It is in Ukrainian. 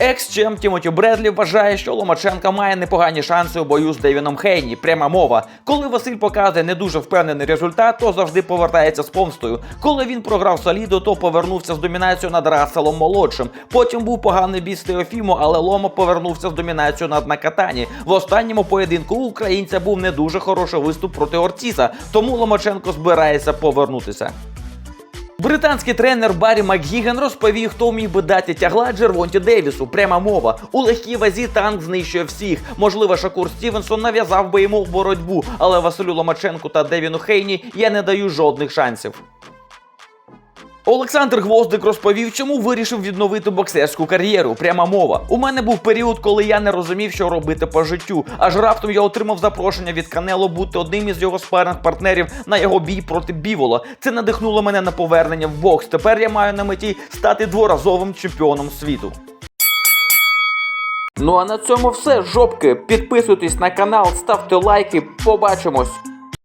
Екс-чем Тімоті Бредлі вважає, що Ломаченка має непогані шанси у бою з Девіном Хейні. Пряма мова. Коли Василь показує не дуже впевнений результат, то завжди повертається з помстою. Коли він програв Солідо, то повернувся з домінацією над Расселом молодшим. Потім був поганий бій з Теофімо, але Лома повернувся з домінацією над Накатані. В останньому поєдинку у українця був не дуже хороший виступ проти Орціса, тому Ломаченко збирається повернутися. Британський тренер Баррі Макгіган розповів, хто міг би дати тягла Джервонті Девісу. Пряма мова. У легкій вазі танк знищує всіх. Можливо, Шакур Стівенсон нав'язав би йому боротьбу, але Василю Ломаченку та Девіну Хейні я не даю жодних шансів. Олександр Гвоздик розповів, чому вирішив відновити боксерську кар'єру. Пряма мова. У мене був період, коли я не розумів, що робити по життю. Аж раптом я отримав запрошення від Канело бути одним із його спарних партнерів на його бій проти Бівола. Це надихнуло мене на повернення в бокс. Тепер я маю на меті стати дворазовим чемпіоном світу. Ну а на цьому все, жопки. Підписуйтесь на канал, ставте лайки. Побачимось.